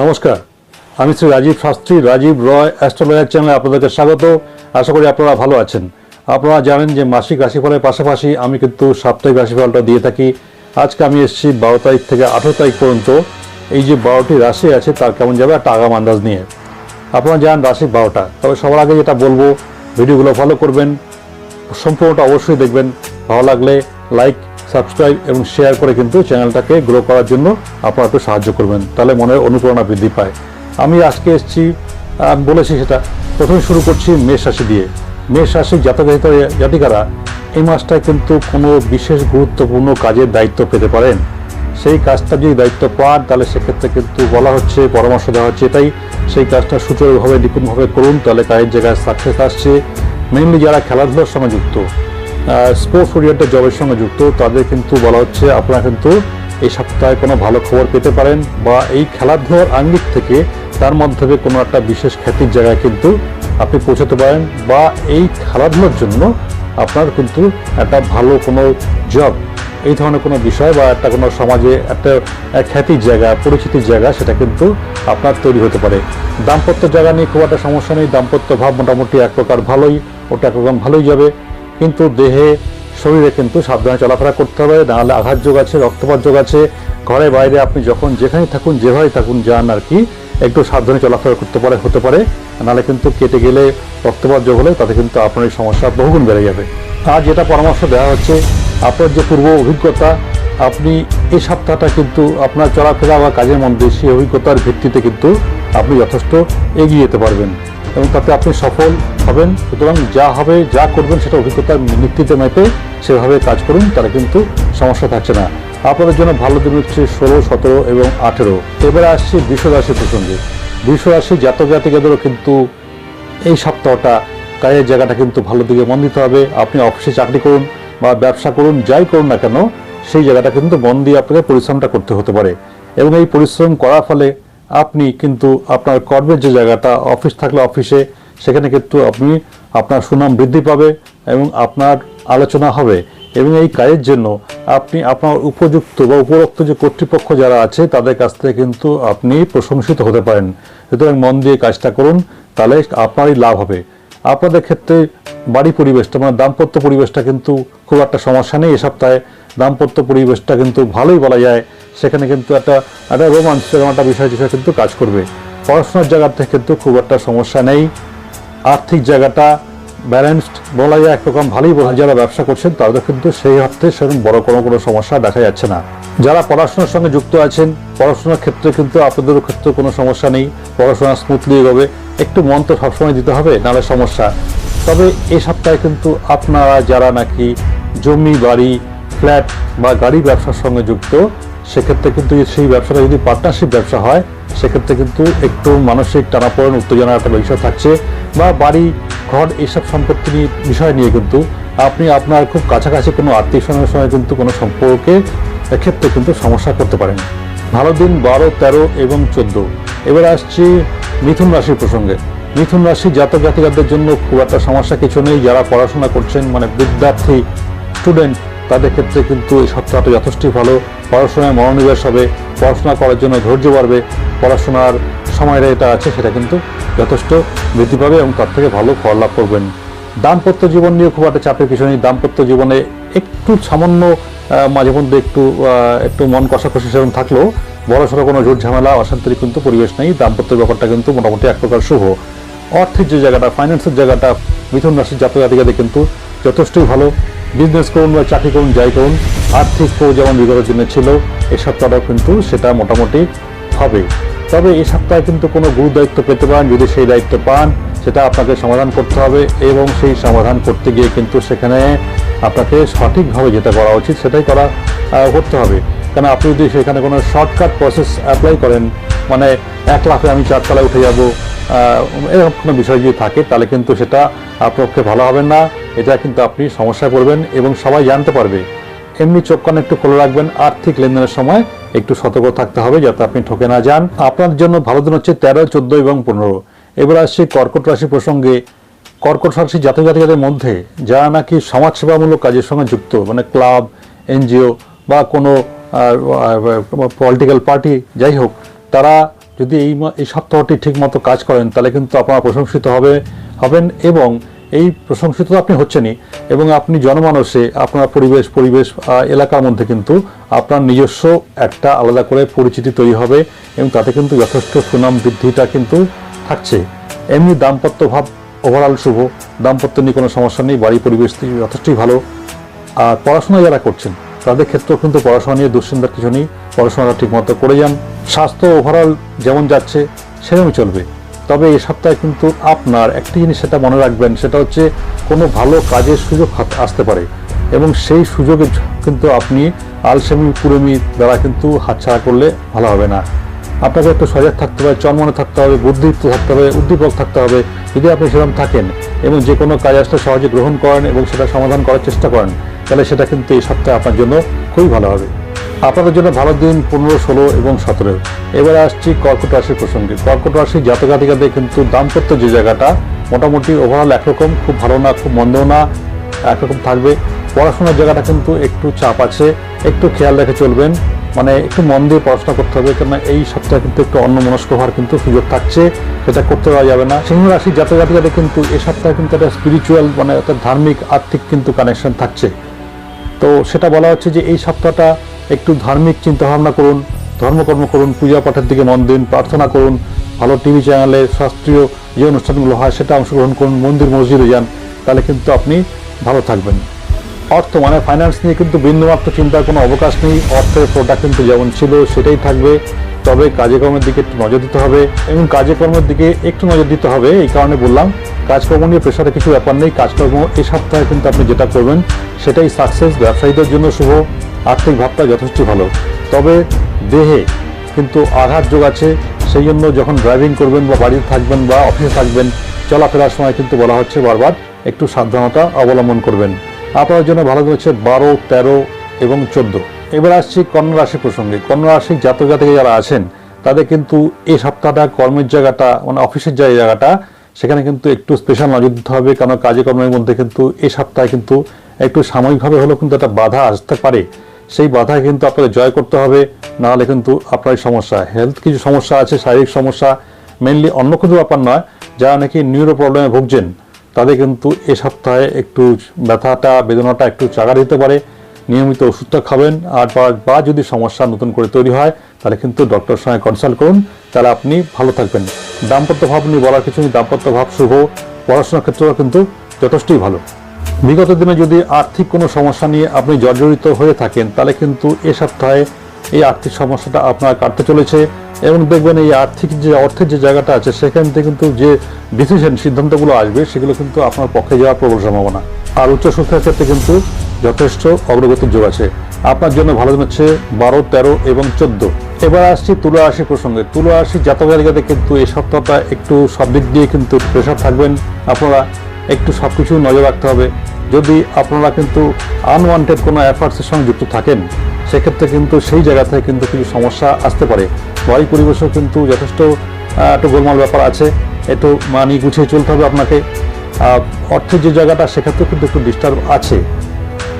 নমস্কার। আমি শ্রী রাজীব শাস্ত্রী, রাজীব রয়, অ্যাস্ট্রোলজার চ্যানেলে আপনাদেরকে স্বাগত। আশা করি আপনারা ভালো আছেন। আপনারা জানেন যে মাসিক রাশিফলের পাশাপাশি আমি কিন্তু সাপ্তাহিক রাশিফলটা দিয়ে থাকি। আজকে আমি এসেছি বারো তারিখ থেকে আঠেরো তারিখ পর্যন্ত। এই যে বারোটি রাশি আছে, তার কেমন যাবে একটা আগাম আন্দাজ নিয়ে। আপনারা জানেন রাশি বারোটা। তবে সবার আগে যেটা বলব, ভিডিওগুলো ফলো করবেন। সম্পূর্ণটা অবশ্যই দেখবেন। ভালো লাগলে লাইক সাবস্ক্রাইব এবং শেয়ার করে কিন্তু চ্যানেলটাকে গ্রো করার জন্য আপনারা একটু সাহায্য করবেন। তাহলে মনের অনুপ্রেরণা বৃদ্ধি পায়। আমি আজকে এসেছি বলেছি সেটা। প্রথমে শুরু করছি মেষ রাশি দিয়ে। মেষ রাশির জাতক জাতিকা- জাতিকারা এই মাসটায় কিন্তু কোনো বিশেষ গুরুত্বপূর্ণ কাজের দায়িত্ব পেতে পারেন। সেই কাজটা যদি দায়িত্ব পান, তাহলে সেক্ষেত্রে কিন্তু বলা হচ্ছে, পরামর্শ দেওয়া হচ্ছে এটাই। সেই কাজটা সুচারুভাবে নিপুণভাবে করুন, তাহলে কাজের জায়গায় সাকসেস আসছে। মেইনলি যারা খেলাধুলার সঙ্গে যুক্ত স্পোর্টস ওরিয়েন্টেড জবের সঙ্গে যুক্ত। তাদের কিন্তু বলা হচ্ছে আপনারা কিন্তু এই সপ্তাহে কোনো ভালো খবর পেতে পারেন বা এই খেলাধুলার আঙ্গিক থেকে তার মাধ্যমে কোনো একটা বিশেষ খ্যাতির জায়গায় কিন্তু আপনি পৌঁছাতে পারেন বা এই খেলাধুলার জন্য আপনার কিন্তু একটা ভালো কোনো জব এই ধরনের কোনো বিষয় বা একটা কোনো সমাজে একটা খ্যাতির জায়গা, পরিচিতির জায়গা সেটা কিন্তু আপনার তৈরি হতে পারে। দাম্পত্য জায়গা নিয়ে খুব একটা সমস্যা নেই। দাম্পত্য ভাব মোটামুটি এক প্রকার ভালোই, ওটা একরকম ভালোই যাবে। কিন্তু দেহে, শরীরে কিন্তু সাবধানে চলাফেরা করতে হবে, নাহলে আঘাত যোগ আছে, রক্তপাত যোগ আছে। ঘরে বাইরে আপনি যখন যেখানেই থাকুন যেভাবে থাকুন, যান আর কি, একটু সাবধানে চলাফেরা করতে পারে, হতে পারে। নাহলে কিন্তু কেটে গেলে, রক্তপাত যোগ হলে তাতে কিন্তু আপনার এই সমস্যা বহুগুণ বেড়ে যাবে। আর যেটা পরামর্শ দেওয়া হচ্ছে, আপনার যে পূর্ব অভিজ্ঞতা, আপনি এই সপ্তাহটা কিন্তু আপনার চলাফেরা বা কাজের মধ্যে সেই অভিজ্ঞতার ভিত্তিতে কিন্তু আপনি যথেষ্ট এগিয়ে যেতে পারবেন। এবং তাতে আপনি সফল হবেন। সুতরাং যা হবে, যা করবেন, সেটা অভিজ্ঞতার ভিত্তিতে মেপে সেভাবে কাজ করুন তারা কিন্তু সমস্যা থাকছে না। আপনাদের জন্য ভালো দিন হচ্ছে ষোলো, সতেরো এবং আঠেরো। এবারে আসছি রাশি প্রসঙ্গে। রাশি জাতক জাতিকাদেরও কিন্তু এই সপ্তাহটা, কাজের জায়গাটা কিন্তু ভালো দিকে মন দিতে হবে। আপনি অফিসে চাকরি করুন বা ব্যবসা করুন, যাই করুন না কেন, সেই জায়গাটা কিন্তু মন দিয়ে আপনাকে পরিশ্রমটা করতে হতে পারে। এবং এই পরিশ্রম করার ফলে আপনি কিন্তু আপনার কর্মের যে জায়গাটা, অফিস থাকলে অফিসে, সেখানে কিন্তু আপনি আপনার সুনাম বৃদ্ধি পাবে এবং আপনার আলোচনা হবে। এবং এই কাজের জন্য আপনি আপনার উপযুক্ত বা উপরোক্ত যে কর্তৃপক্ষ যারা আছে, তাদের কাছ থেকে কিন্তু আপনি প্রশংসিত হতে পারেন। সুতরাং মন দিয়ে কাজটা করুন, তাহলে আপনারই লাভ হবে। আপনাদের ক্ষেত্রে বাড়ি পরিবেশটা মানে দাম্পত্য পরিবেশটা কিন্তু খুব একটা সমস্যা নেই। এ সপ্তাহে দাম্পত্য পরিবেশটা কিন্তু ভালোই বলা যায়। সেখানে কিন্তু একটা একটা রোমাঞ্চ এরকম একটা বিষয় বিষয় কিন্তু কাজ করবে। পড়াশোনার জায়গা থেকে কিন্তু খুব একটা সমস্যা নেই। আর্থিক জায়গাটা ব্যালেন্সড বলা যায় একরকম ভালোই বোঝা যারা ব্যবসা করছেন তাদের কিন্তু সেই অর্থে সেরকম বড় কোনো কোনো সমস্যা দেখা যাচ্ছে না। যারা পড়াশোনার সঙ্গে যুক্ত আছেন, পড়াশোনার ক্ষেত্রে কিন্তু আপনাদেরও ক্ষেত্রে কোনো সমস্যা নেই। পড়াশোনা স্মুথলি এগোবে। একটু মন তো সবসময় দিতে হবে, নাহলে সমস্যা। তবে এই সপ্তাহে কিন্তু আপনারা যারা নাকি জমি, বাড়ি ফ্ল্যাট বা গাড়ি ব্যবসার সঙ্গে যুক্ত সেক্ষেত্রে কিন্তু সেই ব্যবসাটা যদি পার্টনারশিপ ব্যবসা হয়, সেক্ষেত্রে কিন্তু একটু মানসিক টানাপোড়েন, উত্তেজনার একটা বিষয় থাকছে। বা বাড়ি, ঘর এইসব সম্পত্তি বিষয় নিয়ে কিন্তু আপনি আপনার খুব কাছাকাছি কোনো আত্মীয় স্বজনের সঙ্গে কিন্তু কোনো সম্পর্কে এক্ষেত্রে কিন্তু সমস্যা করতে পারেন। ভালো দিন বারো, তেরো এবং চোদ্দ। এবার আসছি মিথুন রাশির প্রসঙ্গে। মিথুন রাশি জাতক জাতিকাদের জন্য খুব একটা সমস্যা কিছু নেই। যারা পড়াশোনা করছেন মানে বিদ্যার্থী স্টুডেন্ট তাদের ক্ষেত্রে কিন্তু এই সপ্তাহটা যথেষ্টই ভালো। পড়াশোনায় মনোনিবেশ হবে, পড়াশোনা করার জন্য ধৈর্য বাড়বে, পড়াশোনার সময়টা এটা আছে, সেটা কিন্তু যথেষ্ট বৃদ্ধি পাবে এবং তার থেকে ভালো ফল লাভ করবেন। দাম্পত্য জীবন নিয়ে খুব একটা চাপের কিছু নেই। দাম্পত্য জীবনে একটু সামান্য মাঝে মধ্যে একটু একটু মন কষাকষি সেরকম থাকলেও বড়সড় কোনো জোর ঝামেলা, অশান্তির কিন্তু পরিবেশ নেই। দাম্পত্যের ব্যাপারটা কিন্তু মোটামুটি এক প্রকার শুভ। অর্থের যে জায়গাটা ফাইন্যান্সের জায়গাটা, মিথুন রাশির জাতক জাতিকাদের কিন্তু যথেষ্টই ভালো। বিজনেস করুন বা চাকরি করুন, যাই করুন, আর্থিক কেউ যেমন বিগতের জন্য ছিল এই সপ্তাহটাও কিন্তু সেটা মোটামুটি হবে। তবে এই সপ্তাহে কিন্তু কোনো গুরু দায়িত্ব পেতে পারেন, যদি সেই দায়িত্ব পান, সেটা আপনাকে সমাধান করতে হবে এবং সেই সমাধান করতে গিয়ে কিন্তু সেখানে আপনাকে সঠিকভাবে যেটা করা উচিত সেটাই করা করতে হবে। কারণ আপনি যদি সেখানে কোনো শর্টকাট প্রসেস অ্যাপ্লাই করেন মানে এক লাখে আমি চারতলায় উঠে যাব এরকম কোনো বিষয় যদি থাকে, তাহলে কিন্তু সেটা আপনার পক্ষে ভালো হবে না। এটা কিন্তু আপনি সমস্যায় পড়বেন এবং সবাই জানতে পারবে। এমনি চোখ কান একটু খোলা রাখবেন, আর্থিক লেনদেনের সময় একটু সতর্ক থাকতে হবে যাতে আপনি ঠকে না যান। আপনার জন্য ভালো দিন হচ্ছে তেরো, চোদ্দ এবং পনেরো। এবার আসছে কর্কট রাশি প্রসঙ্গে। কর্কট রাশি জাতক জাতিকাদের মধ্যে যারা নাকি সমাজসেবামূলক কাজের সঙ্গে যুক্ত মানে ক্লাব, এনজিও বা কোনো পলিটিক্যাল পার্টি, যাই হোক, তারা যদি এই এই সপ্তাহটি ঠিক মতো কাজ করেন, তাহলে কিন্তু আপনারা প্রশংসিত হবে, হবেন এবং এই প্রশংসিত আপনি হচ্ছেনই এবং আপনি জনমানসে, আপনার পরিবেশ পরিবেশ এলাকার মধ্যে কিন্তু আপনার নিজস্ব একটা আলাদা করে পরিচিতি তৈরি হবে এবং তাতে কিন্তু যথেষ্ট সুনাম বৃদ্ধিটা কিন্তু থাকছে। এমনি দাম্পত্য ভাব ওভারঅল শুভ, দাম্পত্য নিয়ে কোনো সমস্যা নেই বাড়ি পরিবেশ যথেষ্টই ভালো। আর পড়াশোনা যারা করছেন, তাদের ক্ষেত্রেও কিন্তু পড়াশোনা নিয়ে দুশ্চিন্তার কিছু নেই, পড়াশোনাটা ঠিকমতো করে যান। স্বাস্থ্য ওভারঅল যেমন যাচ্ছে সেরকমই চলবে। তবে এই সপ্তাহে কিন্তু আপনার একটি জিনিস সেটা মনে রাখবেন, সেটা হচ্ছে কোনো ভালো কাজের সুযোগ আসতে পারে এবং সেই সুযোগে কিন্তু আপনি আলসেমি, পুরেমি দ্বারা কিন্তু হাতছাড়া করলে ভালো হবে না। আপনাকে একটু সজাগ থাকতে হবে, চনমনে থাকতে হবে, বুদ্ধিদীপ্ত থাকতে হবে, উদ্দীপক থাকতে হবে। যদি আপনি সেরকম থাকেন এবং যে কোনো কাজ আসলে সহজে গ্রহণ করেন এবং সেটা সমাধান করার চেষ্টা করেন, তাহলে সেটা কিন্তু এই সপ্তাহে আপনার জন্য খুবই ভালো হবে। আপনাদের জন্য ভালো দিন পনেরো, ষোলো এবং সতেরো। এবারে আসছি কর্কট রাশির প্রসঙ্গে। কর্কট রাশি জাতকাতিকাদের কিন্তু দাম্পত্য যে জায়গাটা, মোটামুটি ওভারঅল একরকম, খুব ভালো না, খুব মন্দও না, একরকম থাকবে। পড়াশোনার জায়গাটা কিন্তু একটু চাপ আছে, একটু খেয়াল রেখে চলবেন। মানে একটু মন দিয়ে পড়াশোনা করতে হবে, কেননা এই সপ্তাহে কিন্তু একটু অন্য মনস্ক হওয়ার কিন্তু সুযোগ থাকছে, সেটা করতে পারা যাবে না। সিংহ রাশি জাতক জাতিকাদের কিন্তু এ সপ্তাহে কিন্তু একটা স্পিরিচুয়াল মানে একটা ধার্মিক, আর্থিক কিন্তু কানেকশন থাকছে। তো সেটা বলা হচ্ছে যে এই সপ্তাহটা একটু ধার্মিক চিন্তাভাবনা করুন, ধর্মকর্ম করুন পূজা পাঠের দিকে মন দিন, প্রার্থনা করুন, ভালো টিভি চ্যানেলে শাস্ত্রীয় যে অনুষ্ঠানগুলো হয় সেটা অংশগ্রহণ করুন, মন্দির মসজিদে যান, তাহলে কিন্তু আপনি ভালো থাকবেন। অর্থ মানে ফাইন্যান্স নিয়ে কিন্তু বিন্দুমাত্র চিন্তার কোনো অবকাশ নেই, অর্থের প্রোডাক্ট কিন্তু যেমন ছিল সেটাই থাকবে, তবে কাজে কর্মের দিকে একটু নজর দিতে হবে এবং কাজে কর্মের দিকে একটু নজর দিতে হবে, এই কারণে বললাম, কাজকর্ম নিয়ে প্রেশারে কিছু ব্যাপার নেই, কাজকর্ম এই সপ্তাহে কিন্তু আপনি যেটা করবেন, সেটাই সাকসেস ব্যবসায়ীদের জন্য শুভ। আর্থিক ভাবটা যথেষ্ট ভালো। তবে দেহে কিন্তু আঘাত যোগ আছে, সেই জন্য যখন ড্রাইভিং করবেন বা বাড়িতে থাকবেন বা অফিসে থাকবেন, চলাফেরার সময় কিন্তু বলা হচ্ছে বারবার একটু সাবধানতা অবলম্বন করবেন। আপনার জন্য ভালো হচ্ছে বারো, তেরো এবং চোদ্দ। এবার আসছি কন্যা রাশি প্রসঙ্গে। কন্যা রাশি জাতক জাতিকে যারা আছেন, তাদের কিন্তু এই সপ্তাহটা কর্মের জায়গাটা মানে অফিসের যে জায়গাটা, সেখানে কিন্তু একটু স্পেশাল নজর দিতে হবে কারণ কাজে কর্মের মধ্যে কিন্তু এই সপ্তাহে কিন্তু একটু সাময়িকভাবে হলেও কিন্তু একটা বাধা আসতে পারে। সেই বাধা কিন্তু আপনাদের জয় করতে হবে। নাহলে কিন্তু আপনার সমস্যা হেলথ কিছু সমস্যা আছে, শারীরিক সমস্যা মেনলি অন্য কোনো ব্যাপার নয়, যারা নাকি নিউরো প্রবলেমে ভুগছেন, তাদের কিন্তু এ সপ্তাহে একটু ব্যথাটা, বেদনাটা একটু চাগা দিতে পারে। নিয়মিত ওষুধটা খাবেন, আর বা- যদি সমস্যা নতুন করে তৈরি হয়, তাহলে কিন্তু ডক্টরের সঙ্গে কনসাল্ট করুন, তাহলে আপনি ভালো থাকবেন। দাম্পত্য ভাব নিয়ে বলার কিছু দাম্পত্য ভাব শুভ, পড়াশোনার ক্ষেত্রেও কিন্তু যথেষ্টই ভালো। বিগত দিনে যদি আর্থিক কোনো সমস্যা নিয়ে আপনি জর্জরিত হয়ে থাকেন, তাহলে কিন্তু এ সপ্তাহে এই আর্থিক সমস্যাটা আপনার কাটতে চলেছে এবং দেখবেন এই আর্থিক যে, অর্থের যে জায়গাটা আছে, সেখান থেকে কিন্তু যে ডিসিশন সিদ্ধান্তগুলো আসবে, সেগুলো কিন্তু আপনার পক্ষে যাওয়ার প্রবল সম্ভাবনা। আর উচ্চ শিক্ষার ক্ষেত্রে কিন্তু যথেষ্ট অগ্রগতির যোগ আছে। আপনার জন্য ভালো দিন হচ্ছে বারো, তেরো এবং চোদ্দ। এবার আসছি তুলা রাশি প্রসঙ্গে। তুলা রাশি জাতক জাতিকাদের কিন্তু এই সপ্তাহটা একটু সব দিক দিয়ে কিন্তু প্রেশার থাকবেন। আপনারা একটু সব কিছু নজর রাখতে হবে। যদি আপনারা কিন্তু আনওয়ান্টেড কোনো অ্যাফার্টসের সঙ্গে যুক্ত থাকেন, সেক্ষেত্রে কিন্তু সেই জায়গা থেকে কিন্তু কিছু সমস্যা আসতে পারে। বাড়ি পরিবেশেও কিন্তু যথেষ্ট একটু গোলমাল ব্যাপার আছে। একটু মানি গুছিয়ে চলতে হবে আপনাকে। অর্থের যে জায়গাটা, সেক্ষেত্রেও কিন্তু একটু ডিস্টার্ব আছে।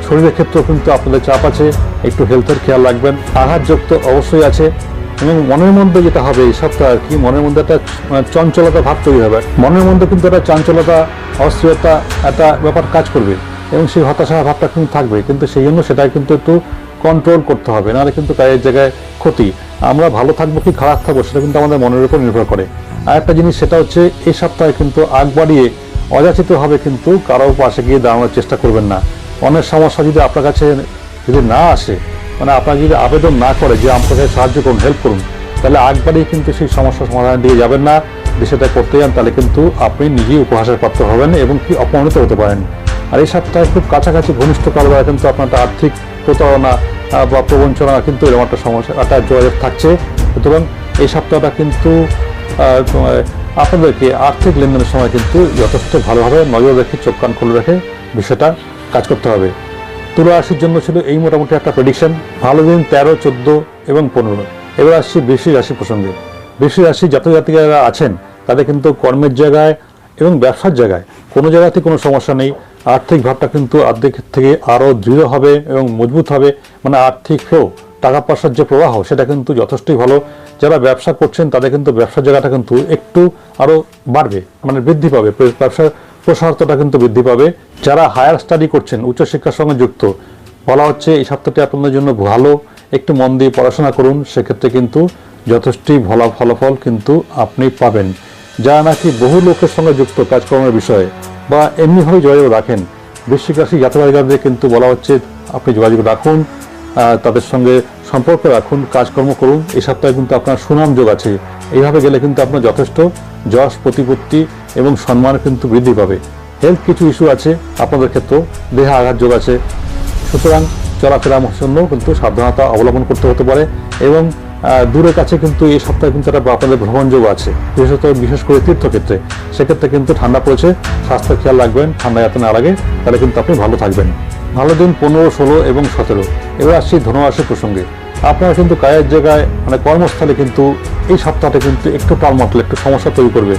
শরীরের ক্ষেত্রেও কিন্তু আপনাদের চাপ আছে। একটু হেলথের খেয়াল রাখবেন। আঘাতযোগ তো অবশ্যই আছে। এবং মনের মধ্যে যেটা হবে এই সপ্তাহে আর কি, মনের মধ্যে একটা চঞ্চলতা ভাব তৈরি হবে। মনের মধ্যে কিন্তু একটা চঞ্চলতা অস্থিরতা একটা ব্যাপার কাজ করবে এবং সেই হতাশা ভাবটা কিন্তু থাকবে। কিন্তু সেই জন্য সেটা কিন্তু একটু কন্ট্রোল করতে হবে, নাহলে কিন্তু কাজের জায়গায় ক্ষতি। আমরা ভালো থাকব কি খারাপ থাকব সেটা কিন্তু আমাদের মনের উপর নির্ভর করে। আর একটা জিনিস সেটা হচ্ছে এই সপ্তাহে কিন্তু আগ বাড়িয়ে অযাচিতভাবে কিন্তু কারও পাশে গিয়ে দাঁড়ানোর চেষ্টা করবেন না। অনেক সমস্যা যদি আপনার কাছে যদি না আসে মানে আপনার যদি আবেদন না করে যে আপনাকে সাহায্য করুন হেল্প করুন, তাহলে আগ বাড়িয়ে কিন্তু সেই সমস্যার সমাধান দিয়ে যাবেন না। সেটা করতে যান তাহলে কিন্তু আপনি নিজেই উপহাসের পাত্র হবেন এবং কি অপমানিত হতে পারেন। আর এই সপ্তাহে খুব কাছাকাছি ঘনিষ্ঠ কাল দ্বারা কিন্তু আপনার আর্থিক প্রতারণা বা প্রবঞ্চনা কিন্তু এরকম একটা সমস্যা একটা যোগাযোগ থাকছে। সুতরাং এই সপ্তাহটা কিন্তু আপনাদেরকে আর্থিক লেনদেনের সময় কিন্তু যথেষ্ট ভালোভাবে নজর রেখে, চোখ কান খুলে রেখে বিষয়টা কাজ করতে হবে। তুলা রাশির জন্য ছিল এই মোটামুটি একটা প্রেডিকশন ভালো দিন তেরো, চোদ্দ এবং পনেরো। এবার আসছি বৃষ্টি রাশি প্রসঙ্গে। বৃষ্টি রাশি জাতক জাতিকারা আছেন। তাদের কিন্তু কর্মের জায়গায় এবং ব্যবসার জায়গায় কোনো জায়গাতে কোনো সমস্যা নেই। আর্থিক ভাবটা কিন্তু আর্ধেক থেকে আরও দৃঢ় হবে এবং মজবুত হবে। মানে আর্থিকও টাকা পয়সার যে প্রবাহ, সেটা কিন্তু যথেষ্টই ভালো। যারা ব্যবসা করছেন, তাদের কিন্তু ব্যবসার জায়গাটা কিন্তু একটু আরও বাড়বে মানে বৃদ্ধি পাবে। ব্যবসার প্রসারতাটা কিন্তু বৃদ্ধি পাবে। যারা হায়ার স্টাডি করছেন, উচ্চশিক্ষার সঙ্গে যুক্ত, বলা হচ্ছে এই সপ্তাহটি আপনাদের জন্য ভালো। একটু মন দিয়ে পড়াশোনা করুন, সেক্ষেত্রে কিন্তু যথেষ্টই ভালো ফলাফল কিন্তু আপনি পাবেন। যারা নাকি বহু লোকের সঙ্গে যুক্ত কাজকর্মের বিষয়ে বা এমনিভাবে যোগাযোগ রাখেন। বৃশ্চিক রাশি জাতকারীদের কিন্তু বলা হচ্ছে, আপনি যোগাযোগ রাখুন তাদের সঙ্গে সম্পর্ক রাখুন, কাজকর্ম করুন। এই সপ্তাহে কিন্তু আপনার সুনাম যোগ আছে। এইভাবে গেলে কিন্তু আপনার যথেষ্ট যশ, প্রতিপত্তি এবং সম্মান কিন্তু বৃদ্ধি পাবে। হেলথ কিছু ইস্যু আছে, আপনাদের ক্ষেত্রেও দেহে আঘাত যোগ আছে। সুতরাং চলাফেরার জন্য কিন্তু সাবধানতা অবলম্বন করতে হতে পারে এবং দূরের কাছে কিন্তু এই সপ্তাহে কিন্তু একটা আপনাদের ভ্রমণযোগ আছে। বিশেষত, বিশেষ করে তীর্থক্ষেত্রে। সেক্ষেত্রে কিন্তু ঠান্ডা পড়েছে স্বাস্থ্য খেয়াল রাখবেন, ঠান্ডা যাতে না লাগে, তাহলে কিন্তু আপনি ভালো থাকবেন। ভালো দিন পনেরো, ষোলো এবং সতেরো। এবার আসছি ধনুরাশি প্রসঙ্গে। আপনারা কিন্তু কায়ের জায়গায় মানে কর্মস্থলে কিন্তু এই সপ্তাহটা কিন্তু একটু টালমাটলে, একটু সমস্যা তৈরি করবে।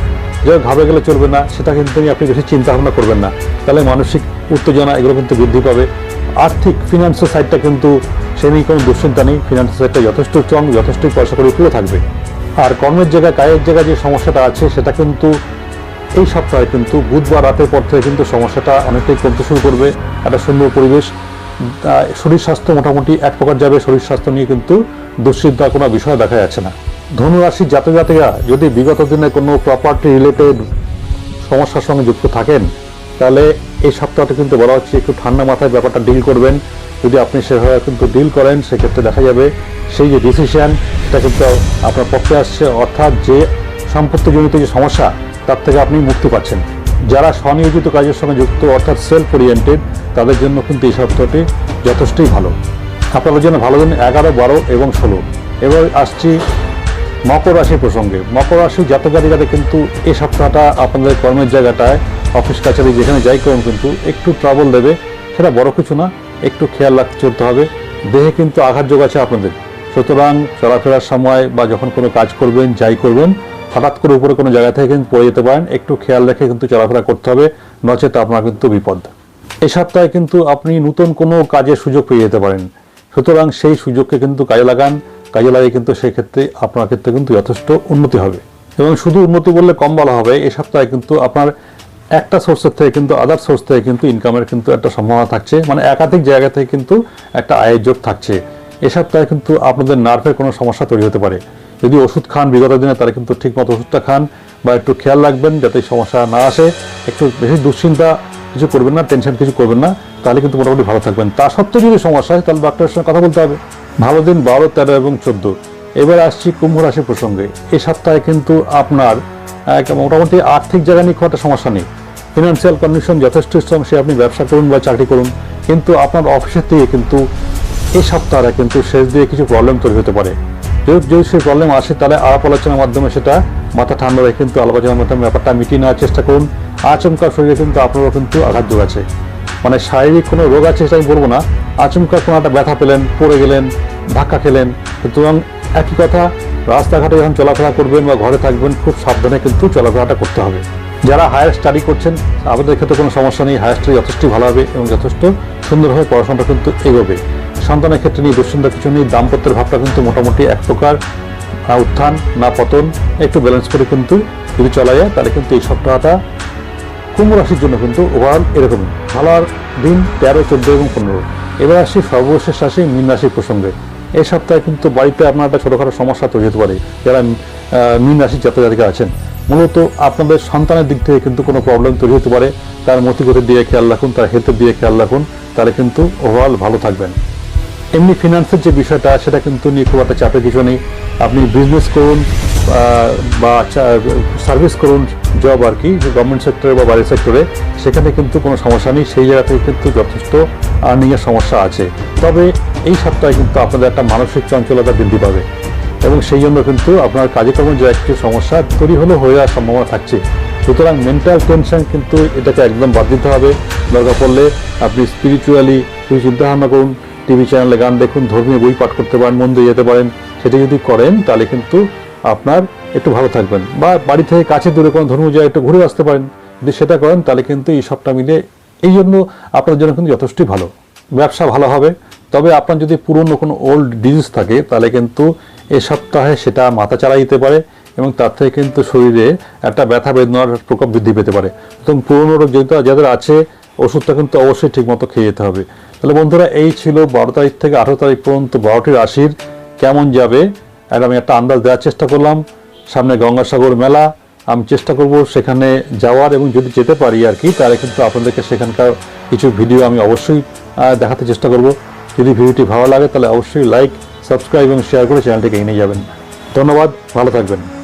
যে ঘাবে গেলে চলবে না, সেটা কিন্তু আপনি বেশি চিন্তা ভাবনা করবেন না। তাহলে মানসিক উত্তেজনা এগুলো কিন্তু বৃদ্ধি পাবে। আর্থিক ফিনান্সিয়াল সাইডটা কিন্তু সে নিয়ে কোনো দুশ্চিন্তা নেই ফিনান্সিয়াল সাইডটা যথেষ্ট চং যথেষ্টই পয়সা করে তুলে থাকবে। আর কর্মের জায়গায়, কায়ের জায়গায় যে সমস্যাটা আছে, সেটা কিন্তু এই সপ্তাহে কিন্তু বুধবার রাতের পর থেকে কিন্তু সমস্যাটা অনেকটাই কমতে শুরু করবে। একটা সুন্দর পরিবেশ শরীর স্বাস্থ্য মোটামুটি এক প্রকার যাবে, শরীর স্বাস্থ্য নিয়ে কিন্তু দুশ্চিন্তার কোনো বিষয় দেখা যাচ্ছে না। ধনুরাশি জাতিকা যদি বিগত দিনে কোনো প্রপার্টি রিলেটেড সমস্যার সঙ্গে যুক্ত থাকেন, তাহলে এই সপ্তাহটা কিন্তু বলা হচ্ছে একটু ঠান্ডা মাথায় ব্যাপারটা ডিল করবেন। যদি আপনি সেভাবে কিন্তু ডিল করেন, সেক্ষেত্রে দেখা যাবে সেই যে ডিসিশন সেটা কিন্তু আপনার পক্ষে আসছে। অর্থাৎ যে সম্পত্তিজনিত যে সমস্যা, তার থেকে আপনি মুক্তি পাচ্ছেন। যারা স্বনিয়োজিত কাজের সঙ্গে যুক্ত, অর্থাৎ সেলফ ওরিয়েন্টেড তাদের জন্য কিন্তু এই সপ্তাহটি যথেষ্টই ভালো। আপনাদের জন্য ভালো দিন এগারো, বারো এবং ষোলো। এবার আসছি মকর রাশি প্রসঙ্গে। মকর রাশি জাতক জাতিকাদের কিন্তু এই সপ্তাহটা আপনাদের কর্মের জায়গাটায়, অফিস কাছারি যেখানে যাই করুন কিন্তু একটু ট্রাবল দেবে, সেটা বড় কিছু না। একটু খেয়াল রাখতে চলতে হবে। দেহে কিন্তু আঘাত যোগ আছে আপনাদের। সুতরাং চলাফেরার সময় বা যখন কোনো কাজ করবেন, যাই করবেন, হঠাৎ করে উপরে কোনো জায়গা থেকে কিন্তু পড়ে যেতে পারেন। একটু খেয়াল রেখে কিন্তু চলাফেরা করতে হবে, নচেত আপনার কিন্তু বিপদ। এই সপ্তাহে কিন্তু আপনি নতুন কোনো কাজের সুযোগ পেয়ে যেতে পারেন। সুতরাং সেই সুযোগকে কিন্তু কাজে লাগান। কাজে লাগিয়ে কিন্তু সেক্ষেত্রে আপনার ক্ষেত্রে কিন্তু যথেষ্ট উন্নতি হবে। এবং শুধু উন্নতি বললে কম বলা হবে। এই সপ্তাহে কিন্তু আপনার একটা সোর্সের থেকে কিন্তু আদার সোর্স থেকে কিন্তু ইনকামের কিন্তু একটা সম্ভাবনা থাকছে। মানে একাধিক জায়গা থেকে কিন্তু একটা আয়ের যোগ থাকছে। এ সপ্তাহে কিন্তু আপনাদের নার্ভের কোনো সমস্যা তৈরি হতে পারে। যদি ওষুধ খান বিগত দিনে তারা কিন্তু ঠিক মতো ওষুধটা খান বা একটু খেয়াল রাখবেন যাতে সমস্যা না আসে। একটু বেশি দুশ্চিন্তা কিছু করবেন না টেনশন কিছু করবেন না, তাহলে কিন্তু মোটামুটি ভালো থাকবেন। তা সত্ত্বেও যদি সমস্যা হয়, তাহলে ডাক্তারের সঙ্গে কথা বলতে হবে। ভালো দিন, বারো, তেরো এবং চোদ্দ। এবার আসছি কুম্ভ রাশি প্রসঙ্গে। এই সপ্তাহে কিন্তু আপনার মোটামুটি আর্থিক জায়গা নিয়ে খুব একটা সমস্যা নেই। ফিনান্সিয়াল কন্ডিশন যথেষ্ট স্ট্রং সে আপনি ব্যবসা করুন বা চাকরি করুন, কিন্তু আপনার অফিসের থেকে কিন্তু এই সপ্তাহে কিন্তু শেষ দিয়ে কিছু প্রবলেম তৈরি হতে পারে। যদি যদি সেই প্রবলেম আসে, তাহলে আলাপ আলোচনার মাধ্যমে সেটা মাথা ঠান্ডা রেখে কিন্তু আলাপ আলোচনার মাধ্যমে ব্যাপারটা মিটিয়ে নেওয়ার চেষ্টা করুন। আচমকা শরীরে কিন্তু আপনারও কিন্তু আঘাত আছে। মানে শারীরিক কোনো রোগ আছে সেটা আমি বলব না। আচমকা কোনো একটা ব্যথা পেলেন, পড়ে গেলেন, ধাক্কা খেলেন, সুতরাং একই কথা, রাস্তাঘাটে যখন চলাফেরা করবেন বা ঘরে থাকবেন, খুব সাবধানে কিন্তু চলাফেরাটা করতে হবে। যারা হায়ার স্টাডি করছেন আমাদের ক্ষেত্রে কোনো সমস্যা নেই। হায়ার স্টাডি যথেষ্ট ভালো হবে এবং যথেষ্ট সুন্দরভাবে পড়াশোনাটা কিন্তু এগোবে। সন্তানের ক্ষেত্রে নিয়ে দুশ্চিন্তা কিছু নেই। দাম্পত্যের ভাবটা কিন্তু মোটামুটি এক প্রকার। উত্থান, না পতন, একটু ব্যালেন্স করে কিন্তু যদি চলা যায়, তাহলে কিন্তু এই সপ্তাহটা কুম্ভ রাশির জন্য কিন্তু ওভারঅল এরকমই ভালো আর দিন তেরো, চোদ্দ এবং পনেরো। এবার আসি সর্বশেষ রাশি, মীন রাশির প্রসঙ্গে। এই সপ্তাহে কিন্তু বাড়িতে আপনার একটা ছোটোখাটো সমস্যা তৈরি হতে পারে। যারা মীন রাশির জাতক জাতিকা আছেন মূলত আপনাদের সন্তানের দিক থেকে কিন্তু কোনো প্রবলেম তৈরি হতে পারে। তার মতিগতির দিয়ে খেয়াল রাখুন, তার হেলথের দিয়ে খেয়াল রাখুন, তাহলে কিন্তু ওভারঅল ভালো থাকবেন। এমনি ফিনান্সের যে বিষয়টা, সেটা কিন্তু নিয়ে খুব একটা চাপের কিছু নেই। আপনি বিজনেস করুন বা সার্ভিস করুন জব আর কি গভর্নমেন্ট সেক্টরে বা বাইরের সেক্টরে সেখানে কিন্তু কোনো সমস্যা নেই। সেই জায়গা থেকে কিন্তু যথেষ্ট আর্নিংয়ের সমস্যা আছে। তবে এই সপ্তাহে কিন্তু আপনাদের একটা মানসিক চঞ্চলতা বৃদ্ধি পাবে। এবং সেই জন্য কিন্তু আপনার কাজকর্মের যে একটি সমস্যা তৈরি হলেও হয়ে যাওয়ার সম্ভাবনা থাকছে। সুতরাং মেন্টাল টেনশন কিন্তু এটাকে একদম বাদ দিতে হবে। দরকার পড়লে আপনি স্পিরিচুয়ালি কিছু চিন্তাভাবনা করুন টিভি চ্যানেলে গান দেখুন, ধর্মীয় বই পাঠ করতে পারেন মন্দিরে যেতে পারেন, সেটা যদি করেন তাহলে কিন্তু আপনার একটু ভালো থাকবেন। বা বাড়ি থেকে কাছে দূরে কোনো ধর্মীয় জায়গায় একটু ঘুরে আসতে পারেন। যদি সেটা করেন তাহলে কিন্তু এই সবটা মিলে এই জন্য আপনার জন্য কিন্তু যথেষ্টই ভালো। ব্যবসা ভালো হবে। তবে আপনার যদি পুরনো কোনো ওল্ড ডিজিজ থাকে তাহলে কিন্তু এই সপ্তাহে সেটা মাথা চালা দিতে পারে এবং তার থেকে কিন্তু শরীরে একটা ব্যথা বেদনার প্রকোপ বৃদ্ধি পেতে পারে। এবং পুরনো রোগ যেহেতু যাদের আছে, ওষুধটা কিন্তু অবশ্যই ঠিকমতো খেয়ে যেতে হবে। তাহলে বন্ধুরা, এই ছিল বারো তারিখ থেকে আঠারো তারিখ পর্যন্ত বারোটি রাশির কেমন যাবে আর আমি একটা আন্দাজ দেওয়ার চেষ্টা করলাম। সামনে গঙ্গাসাগর মেলা, আমি চেষ্টা করব সেখানে যাওয়ার এবং যদি যেতে পারি আর কি, তাহলে কিন্তু আপনাদেরকে সেখানকার কিছু ভিডিও আমি অবশ্যই দেখাতে চেষ্টা করব। যদি ভিডিওটি ভালো লাগে তাহলে অবশ্যই লাইক সাবস্ক্রাইব এবং শেয়ার করে চ্যানেলটিকে এনে যাবেন। ধন্যবাদ ভালো থাকবেন।